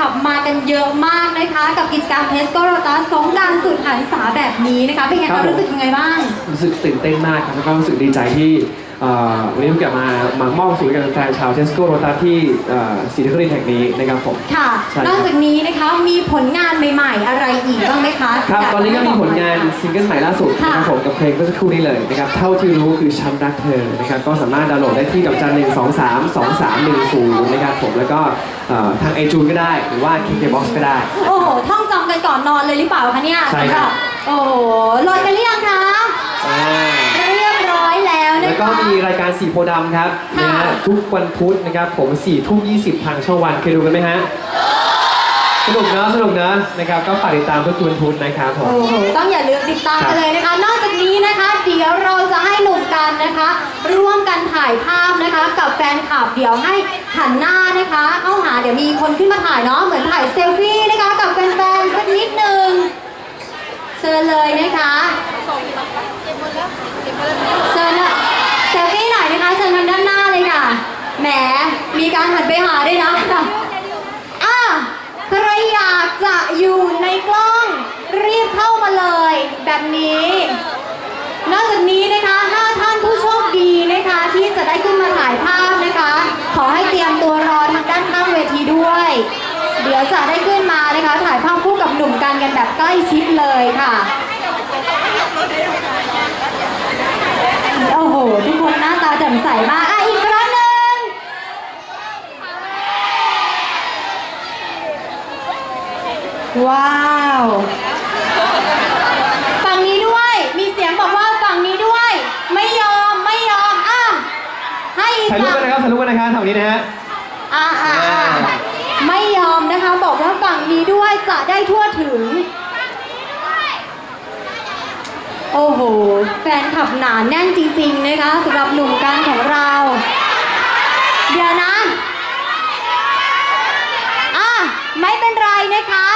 คลับมากันเยอะมากนะคะ กับกิจกรรมเทสโกโรตัสสงการสุดหันษาแบบนี้นะคะเป็นไงครัคะบผม รู้สึกยังไงบ้าง รู้สึกตื่นเต้นมากครับแล้วก็รู้สึกดีใจที่ วันนี้ผมกลับมามามอบสู่ให้กับแฟนชาวเทสโก้โรตัสที่เอ่อศรีนครินทร์แห่งนี้นะครับผม ค่ะ ใช่ครับ นอกจากนี้นะคะมีผลงานใหม่ๆ อะไรอีกบ้างไหมคะครับยาตอนนี้ก็มีผลงานให้บอกหอยค่ะซิงเกิลใหม่ล่าสุดนะครับค่ะผมกับเพลงเมื่อสักครู่นี้เลยนะครับเท่าที่รู้คือฉันรักเธอนะครับก็สามารถดาวน์โหลดได้ที่กับจันหนึ่งสองสามสองสามหนึ่งศูนย์นะครับผมแล้วก็เอ่อทางไอจูนก็ได้หรือว่า KKBOX ก็ได้ โอ้โห ท่องจำกันก่อนนอนเลยหรือเปล่าคะเนี่ยใช่สำหครัรับบโอ้โหโหลดกันหรือยังคะ อ่า ก็คะมีรายการสีโพธิ์ดำครับค่ะนะฮะทุกวันพุธนะครับ ผม4ี่ทุ่มยีทางช่องวันเคยดูกันไหมฮะสนุกเนอะสนุกเนอะนะครับ ก็ฝากติดตามทุกวันพุธนะครับผม โอ้โหต้องอย่าลืมติดตามกันเลยนะคะ นอกจากนี้นะคะ เดี๋ยวเราจะให้หนุ่มกันนะคะ ร่วมกันถ่ายภาพนะคะ กับแฟนคลับเดี๋ยวให้หันหน้านะคะเข้าหาเดี๋ยวมีคนขึ้นมาถ่ายเนาะเหมือนถ่ายเซลฟี่นะคะ กับแฟนๆสักนิดหนึ่งเชิญเลยนะคะเชิญนะ มีการหันไปหาด้วยนะอะใครอยากจะอยู่ในกล้องรีบเข้ามาเลย แบบนี้ นอกจากนี้นะคะห้าท่านผู้โชคดีนะคะ ที่จะได้ขึ้นมาถ่ายภาพนะคะ ขอให้เตรียมตัวรอทางด้านข้างเวทีด้วย เดี๋ยวจะได้ขึ้นมานะคะ ถ่ายภาพคู่กับหนุ่มกันกันแบบใกล้ชิดเลยค่ะโอ้โห ทุกคนหน้าตาแจ่มใสมากอะอีกครั้งหนึ่ง ว้าวฝั่งนี้ด้วย มีเสียงบอกว่าฝั่งนี้ด้วย ไม่ยอมไม่ยอมอะให้อีกถ่ายรูปฝั่กันงนะครับถ่ายรูปกันนะครับแถวนี้นะฮะ อะอะอะไม่ยอมนะคะ บอกว่าฝั่งนี้ด้วยจะได้ทั่วถึง โอ้โห แฟนขับหนาแน่นจริง ๆ นะคะสำหรับหนุ่มกันของเรา เดี๋ยวนะ อะ ไม่เป็นไรนะคะ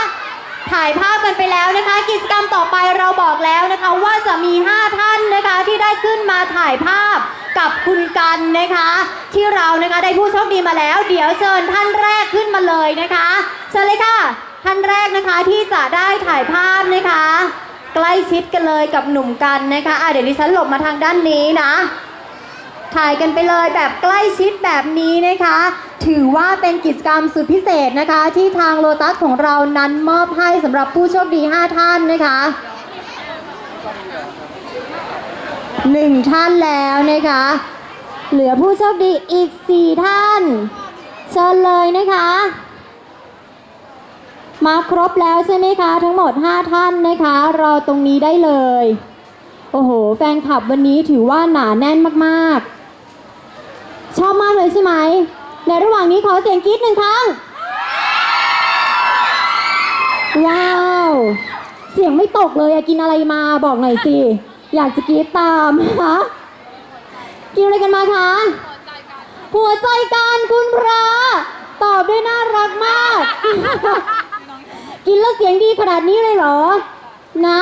ถ่ายภาพกันไปแล้วนะคะ กิจกรรมต่อไปเราบอกแล้วนะคะ ว่าจะมี 5 ท่านนะคะที่ได้ขึ้นมาถ่ายภาพกับคุณกันนะคะ ที่เรานะคะได้ผู้โชคดีมาแล้ว เดี๋ยวเชิญท่านแรกขึ้นมาเลยนะคะเชิญเลยค่ะ ท่านแรกนะคะที่จะได้ถ่ายภาพนะคะ ใกล้ชิดกันเลยกับหนุ่มกันนะคะอะเดี๋ยวดิฉันหลบมาทางด้านนี้นะ ถ่ายกันไปเลยแบบใกล้ชิดแบบนี้นะคะ ถือว่าเป็นกิจกรรมสุดพิเศษนะคะ ที่ทางโลตัสของเรานั้นมอบให้สำหรับผู้โชคดี 5 ท่านนะคะหนึ่งท่านแล้วนะคะ เหลือผู้โชคดีอีก 4 ท่าน เชิญเลยนะคะ มาครบแล้วใช่ไหมคะ ทั้งหมด 5 ท่านนะคะ รอตรงนี้ได้เลย โอ้โห แฟนคลับวันนี้ถือว่าหนาแน่นมากๆ ชอบมากเลยใช่ไหม ในระหว่างนี้ขอเสียงกรี๊ดหนึ่งครั้ง ว้าว เสียงไม่ตกเลยอะกินอะไรมาบอกหน่อยสิ อยากจะกรี๊ดตามคะกินอะไรกันมาคะหัวใจกันคุณพระตอบได้น่ารักมาก กินแล้วเสียงดีขนาดนี้เลยเหรอ นะ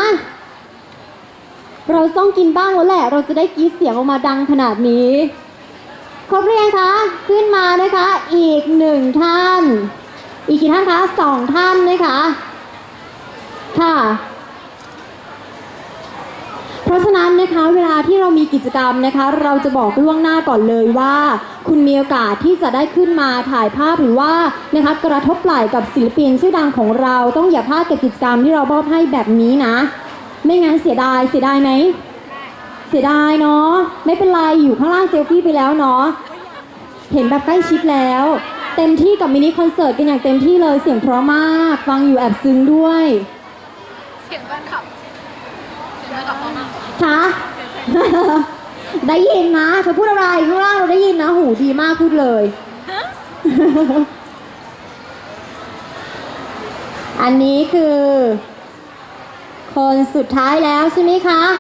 เราต้องกินบ้างแล้วแหละ เราจะได้กรีดเสียงออกมาดังขนาดนี้ ครบหรือยังคะขึ้นมานะคะอีกหนึ่งท่าน อีกกี่ท่านคะสองท่านนะคะค่ะเพราะฉะนั้นนะคะเวลาที่เรามีกิจกรรมนะคะ เราจะบอกล่วงหน้าก่อนเลยว่า คุณมีโอกาสที่จะได้ขึ้นมาถ่ายภาพหรือว่านะคะกระทบไหล่กับศิลปินชื่อดังของเราต้องอย่าพลาดกับกิจกรรมที่เรามอบให้แบบนี้นะ ไม่งั้นเสียดายเสียดายไหม เสียดายเนาะไม่เป็นไรอยู่ข้างล่างเซลฟี่ไปแล้วเนาะเห็นแบบใกล้ชิดแล้ว เต็มที่กับมินิคอนเสิร์ตกันอย่างเต็มที่เลยเสียงเพราะมาก ฟังอยู่แอบซึ้งด้วยเสียงแฟนคลับเสียงแฟนคลับพอมากคะได้ยินนะเธอพูดอะไรข้างล่างเราได้ยินนะ หูดีมากพูดเลย อันนี้คือ คนสุดท้ายแล้วใช่ไหมคะ